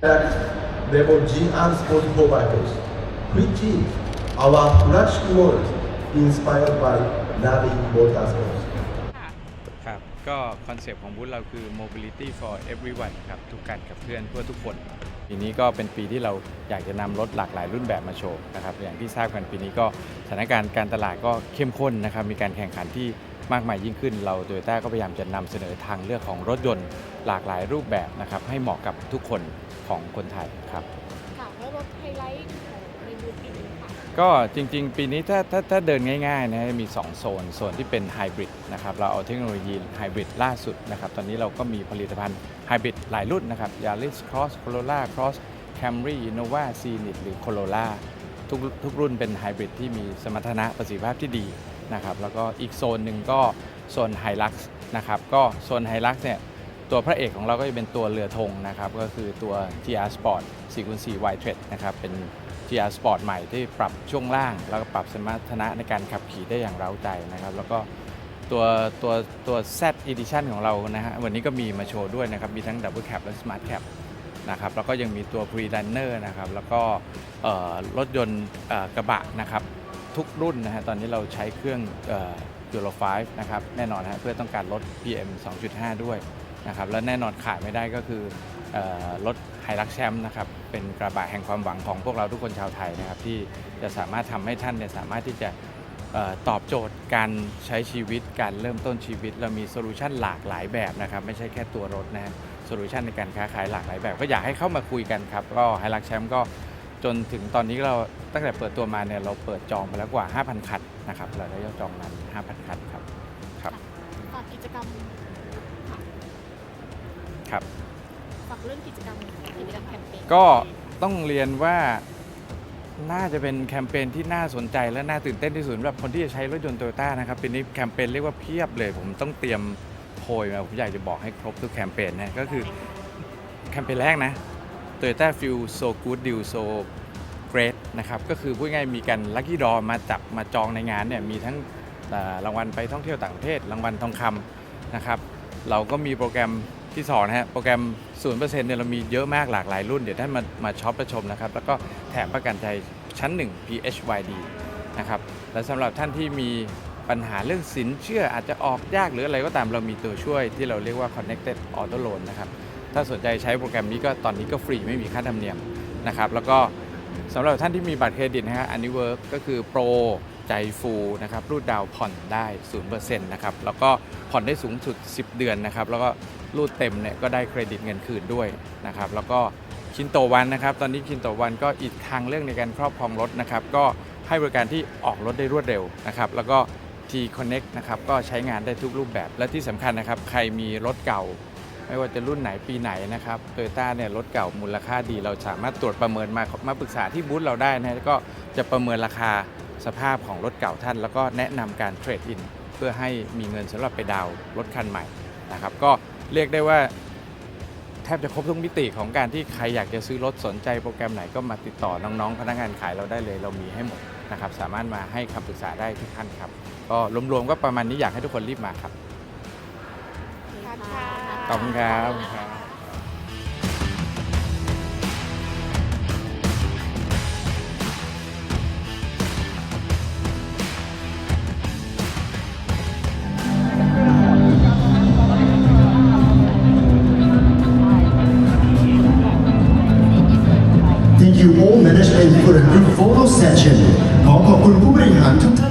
that level GR Sport Providers, which is our flash world inspired by Navi Motorsports. ครับ ก็คอนเซปต์ของบูธเราคือ mobility for everyone ครับ ทุกการขับเคลื่อนเพื่อทุกคน ปีนี้ก็เป็นปีที่เราอยากจะนำรถหลากหลายรุ่นแบบมาโชว์นะครับ อย่างที่ทราบกันปีนี้ก็สถานการณ์การตลาดก็เข้มข้นนะครับ มีการแข่งขันที่ มากมายยิ่งขึ้น เราโตโยต้าก็พยายามจะนำเสนอทางเลือกของรถยนต์หลากหลายรูปแบบนะครับให้เหมาะกับทุกคนของคนไทยครับค่ะแล้วรถไฮไลท์ของในบูธปีนี้ค่ะก็จริงๆ ปีนี้ถ้าถ้าถ้าเดินง่ายๆนะมี 2 โซน โซนที่เป็นไฮบริดนะครับเราเอาเทคโนโลยีไฮบริดล่าสุดนะครับตอนนี้เราก็มีผลิตภัณฑ์ไฮบริดหลายรุ่นนะครับ Yaris Cross Corolla Cross Camry Innova Scenic หรือ Corolla ทุกทุกรุ่นเป็นไฮบริดที่มีสมรรถนะประสิทธิภาพที่ดี นะครับแล้วก็อีกโซนหนึ่งก็โซนไฮลักซ์นะครับก็โซนไฮลักซ์เนี่ยตัวพระเอกของเราก็จะเป็นตัวเรือธงนะครับก็คือตัว GR Sport 4 x 4 Y t r e a d นะครับเป็น GR Sport ใหม่ที่ปรับช่วงล่าง แล้วก็ปรับสมรรถนะในการขับขี่ได้อย่างเร้าใจนะครับแล้วก็ตัวตัวตัว Z Edition ของเรานะฮะวันนี้ก็มีมาโชว์ด้วยนะครับมีทั้ง Double Cab และ Smart Cab นะครับแล้วก็ยังมีตัว Pre Runner นะครับแล้วก็รถยนต์กระบะนะครับ ทุกรุ่นนะฮะตอนนี้เราใช้เครื่องเอ่อ Euro 5นะครับแน่นอนฮะเพื่อต้องการลด PM 2.5 ด้วยนะครับและแน่นอนขาดไม่ได้ก็คือรถไฮรักแชมป์นะครับเป็นกระบะแห่งความหวังของพวกเราทุกคนชาวไทยนะครับที่จะสามารถทำให้ท่านเนี่ยสามารถที่จะออตอบโจทย์การใช้ชีวิตการเริ่มต้นชีวิต เรามีโซลูชันหลากหลายแบบนะครับไม่ใช่แค่ตัวรถนะฮะโซลูชันในการค้าขายหลากหลายแบบ ก็อยากให้เข้ามาคุยกันครับก็ไฮรักแชมป์ก็ จนถึงตอนนี้เราตั้งแต่เปิดตัวมาเนี่ยเราเปิดจองไปแล้วกว่า 5,000 คันนะครับเราได้ยอดจองนั้น5,000 คันครับครับฝากกิจกรรมค่ะครับฝากเรื่องกิจกรรมกิจกรรมแคมเปญก็ต้องเรียนว่าน่าจะเป็นแคมเปญที่น่าสนใจและน่าตื่นเต้นที่สุดสำหรับคนที่จะใช้รถยนต์โตโยต้านะครับปีนี้แคมเปญเรียกว่าเพียบเลย ผมต้องเตรียมโพยมาผมอยากจะบอกให้ครบทุกแคมเปญนะก็คือแคมเปญแรกนะ Toyota Feel So Good Deal So Great นะครับก็คือพูดง่ายมีการลั c กี้ดอมาจับมาจองในงานเนี่ยมีทั้งรางวัลไปท่องเที่ยวต่างประเทศ รางวัลทองคำนะครับเราก็มีโปรแกรมที่สองนะฮะโปรแกรม 0%เนี่ยเรามีเยอะมากหลากหลายรุ่น เดี๋ยวท่านมามาช็อปประชมนะครับ แล้วก็แถมประกันภัยชั้น 1 PHYD นะครับและสำหรับท่านที่มีปัญหาเรื่องสินเชื่ออาจจะออกยากหรืออะไรก็ตามเรามีตัวช่วยที่เราเรียกว่า Connected Auto Loan นะครับ ถ้าสนใจใช้โปรแกรมนี้ก็ตอนนี้ก็ฟรีไม่มีค่าธรรมเนียมนะครับ แล้วก็สำหรับท่านที่มีบัตรเครดิตนะฮะอันนี้เวิร์กก็คือโปรใจฟูนะครับรูดดาวผ่อนได้ 0%นะครับ แล้วก็ผ่อนได้สูงสุด 10 เดือนนะครับ แล้วก็รูดเต็มเนี่ยก็ได้เครดิตเงินคืนด้วยนะครับ แล้วก็คินโตวันนะครับ ตอนนี้คินโตวันก็อีกทางเรื่องในการครอบครองรถนะครับ ก็ให้บริการที่ออกรถได้รวดเร็วนะครับ แล้วก็ T Connect นะครับ ก็ใช้งานได้ทุกรูปแบบ และที่สำคัญนะครับ ใครมีรถเก่า ไม่ว่าจะรุ่นไหนปีไหนนะครับโตโยต้าเนี่ยรถเก่ามูลค่าดี เราสามารถตรวจประเมินมามาปรึกษาที่บูธเราได้นะแล้วก็จะประเมินราคาสภาพของรถเก่าท่าน แล้วก็แนะนำการเทรดอินเพื่อให้มีเงินสำหรับไปดาวน์รถคันใหม่นะครับก็เรียกได้ว่าแทบจะครบทุกมิติของการที่ใครอยากจะซื้อรถสนใจโปรแกรมไหนก็มาติดต่อน้องๆ พนักงานขายเราได้เลย เรามีให้หมดนะครับสามารถมาให้คำปรึกษาได้ทุกท่านครับ ก็รวมๆก็ประมาณนี้อยากให้ทุกคนรีบมาครับค่ะ ขอบคุณครับ Thank you all management for a good photo session ขอขอบคุณผู้บริหาร